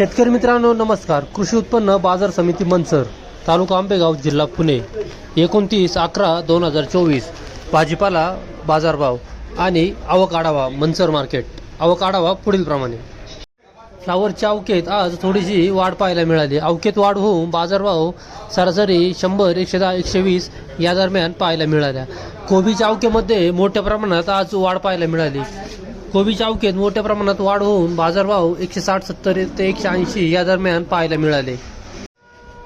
शेतकरी मित्रांनो नमस्कार. कृषी उत्पन्न बाजार समिती मंचर तालुका आंबेगाव जिल्हा पुणे. एकोणतीस अकरा दोन हजार चोवीस. भाजीपाला बाजारभाव आणि आवक आढावा मंचर मार्केट. आवक आढावा पुढीलप्रमाणे फ्लावरच्या अवकेत आज थोडीशी वाढ पाहायला मिळाली. अवकेत वाढ होऊन बाजारभाव सरासरी शंभर एकशे दहा एकशे वीस या दरम्यान पाहायला मिळाल्या. कोबीच्या अवकेमध्ये मोठ्या प्रमाणात आज वाढ पाहायला मिळाली. कोबीच्या अवकेत मोठ्या प्रमाणात वाढ होऊन बाजारभाव एकशे साठ सत्तर ते एकशे ऐंशी या दरम्यान पाहायला मिळाले.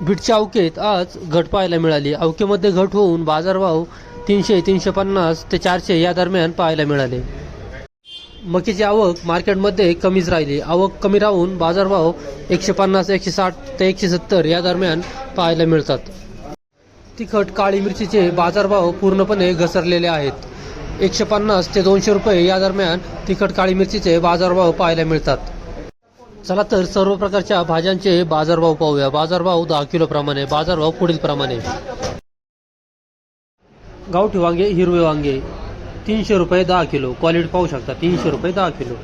बीटच्या अवकेत आज घट पाहायला मिळाली. अवकेमध्ये घट होऊन बाजारभाव तीनशे तीनशे पन्नास ते चारशे या दरम्यान पाहायला मिळाले. मकीची आवक मार्केटमध्ये कमीच राहिली. आवक कमी राहून बाजारभाव एकशे पन्नास एकशे साठ ते एकशे सत्तर या दरम्यान पाहायला मिळतात. तिखट काळी मिरचीचे बाजारभाव पूर्णपणे घसरलेले आहेत. एकशे पन्नास ते दोनशे रुपये या दरम्यान तिखट काळी मिरचीचे बाजारभाव पाहायला मिळतात. चला तर सर्व प्रकारच्या भाज्यांचे बाजारभाव पाहूया. बाजारभाव दहा किलो प्रमाणे बाजारभाव पुढील प्रमाणे. गावठी वांगे हिरवे वांगे तीनशे रुपये दहा किलो. क्वालिटी पाहू शकता तीनशे रुपये दहा किलो.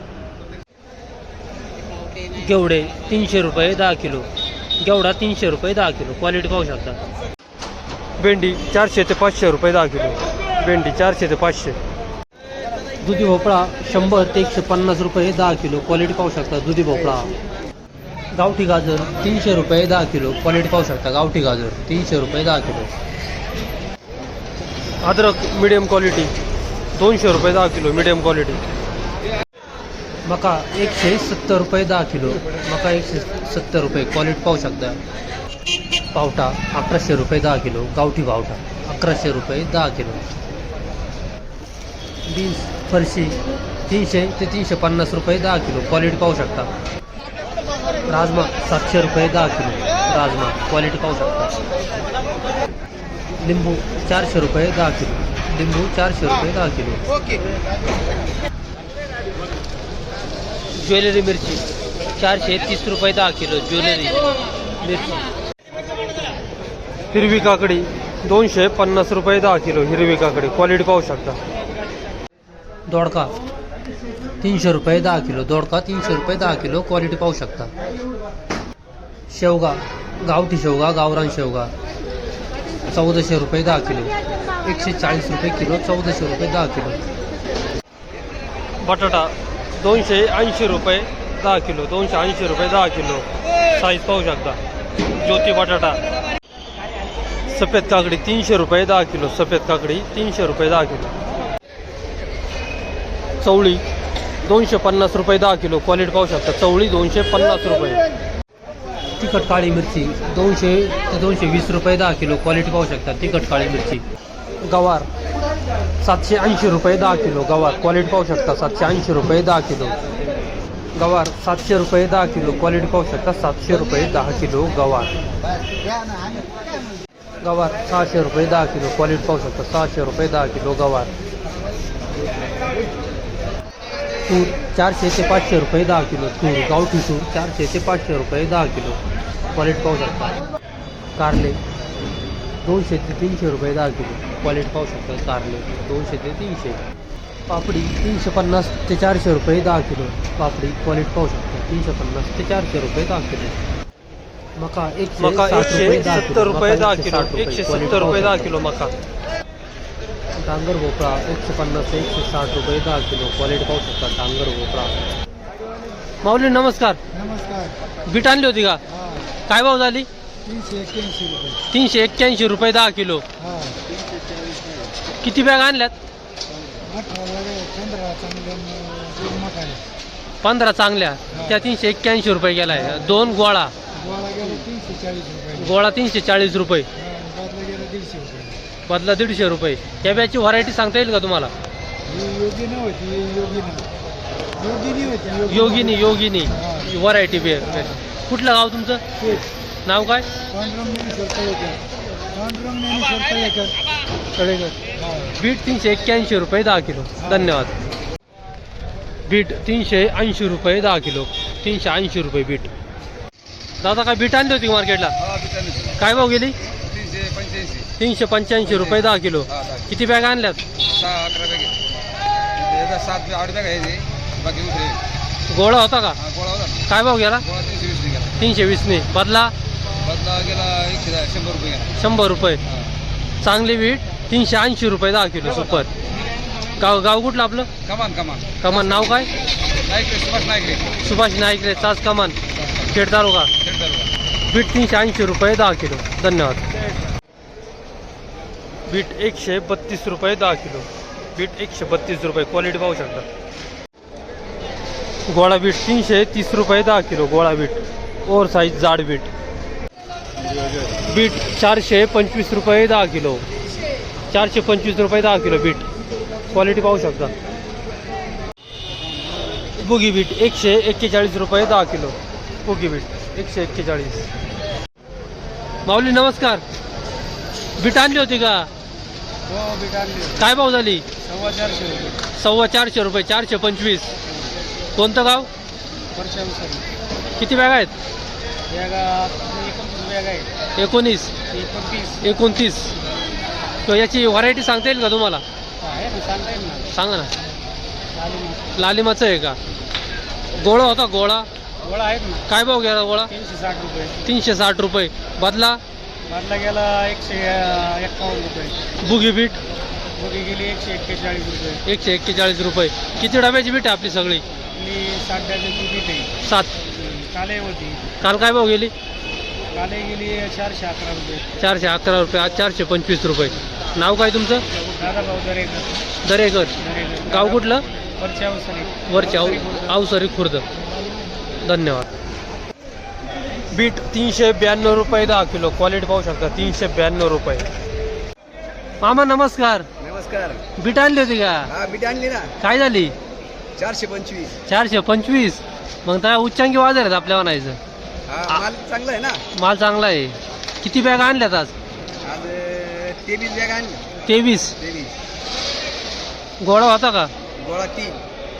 गेवडे तीनशे रुपये दहा किलो. गेवडा तीनशे रुपये दहा किलो. क्वालिटी पाहू शकता. भेंडी चारशे ते पाचशे रुपये दहा किलो. भेंडी चारशे ते पाचशे. दुधी भोपळा शंभर ते एकशे पन्नास रुपये दहा किलो. क्वालिटी पाहू शकता दुधी भोपळा. गावठी गाजर तीनशे रुपये दहा किलो. क्वालिटी पाहू शकता गावठी गाजर तीनशे रुपये दहा किलो. अद्रक मिडियम क्वालिटी दोनशे रुपये दहा किलो मिडियम क्वालिटी मका एकशे सत्तर रुपये दहा किलो. मका एकशे सत्तर रुपये क्वालिटी पाहू शकता. पावटा अकराशे रुपये दहा किलो. गावठी पावटा अकराशे रुपये दहा किलो. बीन्स फरशी तीनशे ते तीनशे पन्नास रुपये दहा किलो. क्वालिटी पाहू शकता. राजमा सातशे रुपये दहा किलो. राजमा क्वालिटी पाहू शकता. लिंबू चारशे रुपये दहा किलो. लिंबू चारशे रुपये दहा किलो. ज्वेलरी मिरची चारशे तीस रुपये दहा किलो. ज्वेलरी मिरची. हिरवी काकडी दोनशे पन्नास रुपये दहा किलो. हिरवी काकडी क्वालिटी पाहू शकता. दोडका. तीनशे रुपये दहा किलो. दोडका तीनशे रुपये दहा किलो. क्वालिटी पाहू शकता. शेवगा. गावठी शेवगा गावरान शेवगा. चौदाशे रुपये दहा किलो. एकशे चाळीस रुपये किलो चौदाशे रुपये दहा किलो. बटाटा दोनशे ऐंशी रुपये दहा किलो. दोनशे ऐंशी रुपये दहा किलो. साईज पाहू शकता. ज्योती बटाटा. सफेद काकडी तीनशे रुपये दहा किलो. सफेद काकडी तीनशे रुपये दहा किलो. चवळी दोनशे पन्नास रुपये दहा किलो. क्वालिटी पाहू शकता. चवळी दोनशे पन्नास रुपये. तिखट काळी मिरची दोनशे ते दोनशे वीस रुपये दहा किलो. क्वालिटी पाहू शकता. तिखट काळी मिरची. गवार सातशे ऐंशी रुपये दहा किलो. गवार क्वालिटी पाहू शकता. सातशे ऐंशी रुपये दहा किलो. गवार सातशे रुपये दहा किलो. क्वालिटी पाहू शकता. सातशे रुपये दहा किलो गवार. गवार सहाशे रुपये दहा किलो. क्वालिटी पाहू शकता. सहाशे रुपये दहा किलो गवार. तूर चारशे ते पाचशे रुपये दहा किलो. तूर गावठी तूर चारशे ते पाचशे रुपये दहा किलो. क्वालिटी पाहू शकता. कारले दोनशे ते तीनशे रुपये दहा किलो. क्वालिटी पाहू शकता कारले दोनशे ते तीनशे. पापडी तीनशे पन्नास ते चारशे रुपये दहा किलो. पापडी क्वालिटी पाहू शकता तीनशे पन्नास ते चारशे रुपये दहा किलो. मका एकशे मका एकशे सत्तर रुपये दहा किलो. एकशे सत्तर रुपये दहा किलो मका. डांगर भोपळा एकशे पन्नास ते एकशे साठ रुपये दहा किलो. क्वालिटी पाहू शकता डांगर भोपळा. माऊली नमस्कार. नमस्कार. बीट आणली होती का? काय भाव झाली? तीनशे एक्क्याऐंशी रुपये. तीनशे एक्क्याऐंशी रुपये दहा किलो. हा. किती बॅग आणल्यात? अठरा पंधरा चांगले चांगल्या. त्या तीनशे एक्क्याऐंशी रुपये गेलाय. दोन गोळा. गोळा गेला तीनशे चाळीस रुपये. गोळा तीनशे चाळीस रुपये. हा, बादला गेला दीडशे रुपये. बदला दीडशे रुपये. या व्हरायटी सांगता येईल का तुम्हाला? योगिनी होती योगिनी योगिनी होती योगिनी योगिनी. व्हरायटी बे कुठलं गाव तुमचं? नाव काय? बीट तीनशे एक्क्याऐंशी रुपये दहा किलो. धन्यवाद. बीट तीनशे ऐंशी रुपये दहा किलो. तीनशे ऐंशी रुपये बीट. दादा काय बीट आणली होती मार्केटला काय भाव गेली? तीनशे पंच्याऐंशी रुपये दहा किलो. किती बॅग आणल्यात? सहा अकरा बॅग सात आठ बॅग आहे बाकी गोळा होता का? गोळा होता काय भाव गेला? गोळा तीनशे वीस गेला. तीनशे वीसने. बदला? बदला गेला एकशे दहा शंभर रुपये गेला. शंभर रुपये. हा. चांगली वीट तीनशे ऐंशी रुपये दहा किलो सुपर. गाव गाव कुठलं आपलं? कमान कमान. कमान नाव काय? सुभाष नाईकरे. सुभाष नाईकरे चाच कमान. खेड तालुका. बीट तीनशे ऐंशी रुपये दहा किलो. धन्यवाद. बीट एकशे बत्तीस रुपये दहा किलो. बीट एकशे बत्तीस रुपये. क्वालिटी पाहू शकता. गोळा बीट तीनशे तीस रुपये दहा किलो. गोळा बीट. ओवर साईज जाड बीट. बीट चारशे पंचवीस रुपये दहा किलो. चारशे पंचवीस रुपये दहा किलो बीट. क्वालिटी पाहू शकता. बुगी बीट एकशे एक्केचाळीस रुपये दहा किलो. बुगी बीट एकशे एक्केचाळीस. माऊली नमस्कार. बीट आणली होती का? हो काय भाव झाली? सव्वा चारशे रुपये. सव्वा चारशे रुपये चारशे पंचवीस. कोणतं गाव? किती बॅग आहेत? बॅगा एकोणतीस बॅग आहे एकोणीस. एकोणतीस. एकोणतीस. किंवा याची व्हरायटी सांगता येईल का तुम्हाला? आहे ना सांगता येईल ना. सांगा ना. चालेल ना लालिमाचं आहे का? गोळा होता गोळा. गोळा आहेत ना. काय भाव गेला गोळा? तीनशे साठ रुपये. तीनशे साठ रुपये. बदला? बदला गेला एकशे अं, एक्कावन्न रुपये. बुगी बीट बघी गेली एकशे एक्केचाळीस रुपये. एकशे एक्केचाळीस रुपये. किती डब्याची बीट आहे आपली सगळी? आपली साठ डब्याची बीट आहे. सात. काले होती. काल काय भाव गेली? काले गेली चारशे अकरा रुपये. चारशे अकरा रुपये आज चारशे पंचवीस रुपये. नाव काय तुमचं? दादा भाऊ दरेकर. दरेकर. दरेकर. गाव कुठलं? वरच्या अवसरी वरच्या अवसरी खुर्द. धन्यवाद. बीट तीनशे ब्याण्णव रुपये दहा किलो. क्वालिटी पाहू शकता तीनशे ब्याण्णव रुपये. मामा नमस्कार. नमस्कार. बीट आणली होती का? हा बीट आणली ना. काय झाली? चारशे पंचवीस. चारशे पंचवीस. मग त्या उच्चांकी बाजार आहेत आपल्या म्हणायचं. हा माल चांगला आहे ना. माल चांगला आहे. किती बॅग आणल्यात आज? आज तेवीस बॅग आणली. तेवीस. तेवीस. गोळा होता का? गोळा तीन.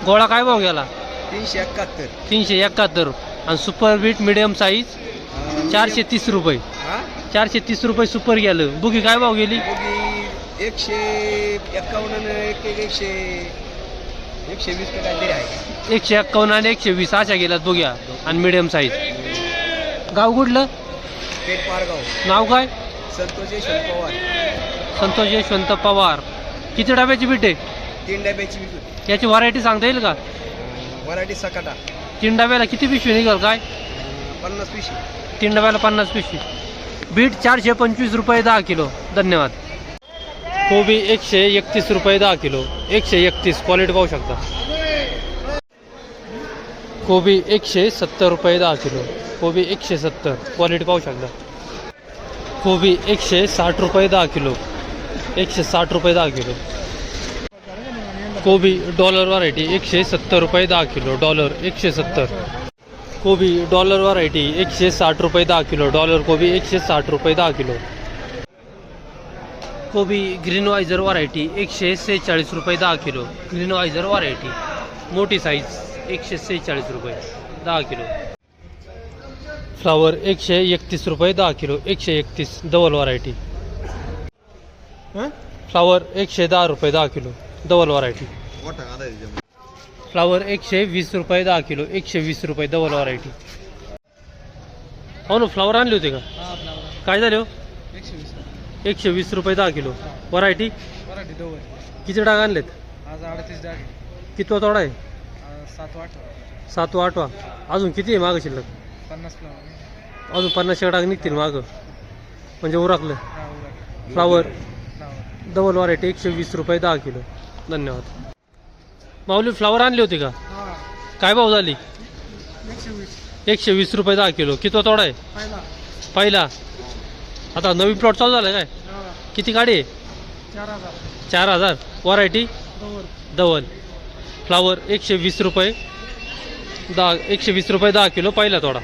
गोळा काय भाव गेला? तीनशे एकाहत्तर. तीनशे एकाहत्तर. आणि सुपर बीट मिडियम साईज चारशे तीस रुपये. हा? चारशे तीस रुपये सुपर गेलं. बुकी काय भाव गेली? बघी एकशे एक्कावन्न आणि एक एक एकशे एकशे वीस का काहीतरी आहे. एकशे एक्कावन्न आणि एकशे वीस अशा गेल्यात बघूया आणि मिडियम साईज गाव कुठलं? पेठ पारगाव. नाव काय? संतोष यशवंत पवार. संतोष यशवंत पवार. किती डब्याची बीट आहे? तीन डब्याची होती. याची व्हरायटी सांगता येईल का? वराठी सकाटा. तीन डब्याला किती पिशवी निघाल काय? पन्नास पिशी तीन डब्याला पन्नास पिशवी. बीट चारशे पंचवीस रुपये दहा किलो. धन्यवाद. कोबी एकशे एकतीस रुपये दहा किलो. एकशे एकतीस क्वालिटी पाहू शकता. कोबी एकशे सत्तर रुपये दहा किलो. कोबी एकशे सत्तर क्वालिटी पाहू शकता. कोबी एकशे साठ रुपये दहा किलो. एकशे साठ रुपये दहा किलो. कोबी डॉलर व्हरायटी एकशे सत्तर रुपये दहा किलो डॉलर एकशे सत्तर. कोबी डॉलर व्हरायटी एकशे साठ रुपये दहा किलो डॉलर कोबी एकशे साठ रुपये दहा किलो. कोबी ग्रीन वायझर व्हरायटी एकशे सेहेचाळीस रुपये दहा किलो ग्रीन वायझर व्हरायटी मोठी साईज एकशे सेहेचाळीस रुपये दहा किलो. फ्लावर एकशे एकतीस रुपये दहा किलो एकशे एकतीस डबल व्हरायटी फ्लावर एकशे दहा रुपये दहा किलो. डबल व्हरायटी फ्लावर एकशे वीस रुपये दहा किलो एकशे वीस रुपये डबल व्हरायटी हो ना फ्लावर आणले होते का? काय झाले हो? एकशे वीस रुपये. दहा किलो. व्हरायटी किती डाग आणलेत? कितवा तोडा आहे? सातवा आठवा. अजून किती आहे मागं शिल्लक? अजून पन्नास डाग निघतील मागं. म्हणजे उरकलं. हा फ्लावर डबल व्हरायटी एकशे वीस रुपये दहा किलो. धन्यवाद. माऊली फ्लावर आणली होती का? हा. काय भाव झाली? एकशे वीस. रुपये दहा किलो. कितवा तोडा आहे? पहिला. पहिला. आता नवीन प्लॉट चालू झाला काय? किती गाडी आहे? चार हजार. व्हरायटी धवल फ्लावर एकशे वीस रुपये. दहा एकशे वीस रुपये दहा किलो. पहिला तोडा.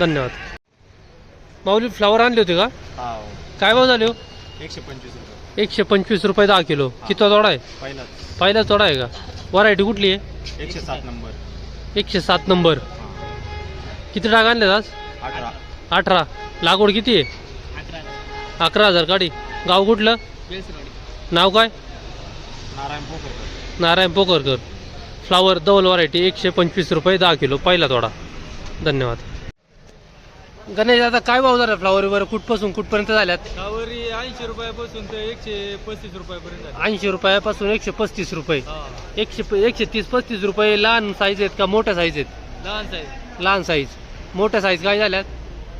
धन्यवाद. माऊली फ्लावर आणले होते का? काय भाव झाले हो? एकशे पंचवीस रुपये. एकशे पंचवीस रुपये दहा किलो. किती तोडा आहे? पहिला तोडा आहे का? व्हरायटी कुठली आहे? एकशे सात नंबर. एकशे सात नंबर. किती डाग आणले आज? अठरा. अठरा. लागवड किती आहे? अकरा. अकरा हजार गाडी. गाव कुठलं? नाव काय? नारायण नारायण पोकरकर फ्लावर धवल व्हरायटी एकशे पंचवीस रुपये दहा किलो. पहिला तोडा धन्यवाद. गणेश आता काय भाव झाला फ्लावरीवर? कुठपासून कुठपर्यंत झाल्यात? फ्लावरी ऐंशी रुपयापासून तर एकशे पस्तीस रुपयापर्यंत आहे. ऐंशी रुपयापासून एकशे पस्तीस रुपये. हा. एकशे एकशे तीस पस्तीस रुपये लहान साईज आहेत का मोठ्या साईज आहेत? लहान साईज लहान साईज मोठ्या साईज काय झाल्यात?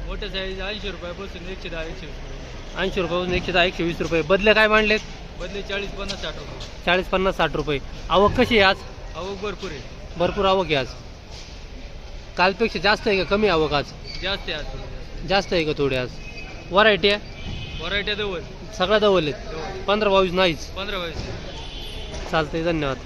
मोठ्या साईज ऐंशी रुपयापासून एकशे दहा एकशे वीस रुपये. ऐंशी रुपयापासून एकशे दहा एकशे वीस रुपये. बदले काय मांडलेत? बदले चाळीस पन्नास साठ रुपये. चाळीस पन्नास साठ रुपये. आवक कशी आहे आज? आवक भरपूर आहे. भरपूर आवक आहे आज. कालपेक्षा जास्त आहे का कमी आवक आज? जास्त आहे आज. जास्त. आहे का थोडी आज? व्हरायटी आहे? व्हरायट्या जवळ सगळ्या दवल आहेत. पंधरा बावीस नाहीच. पंधरा बावीस. चालतंय धन्यवाद.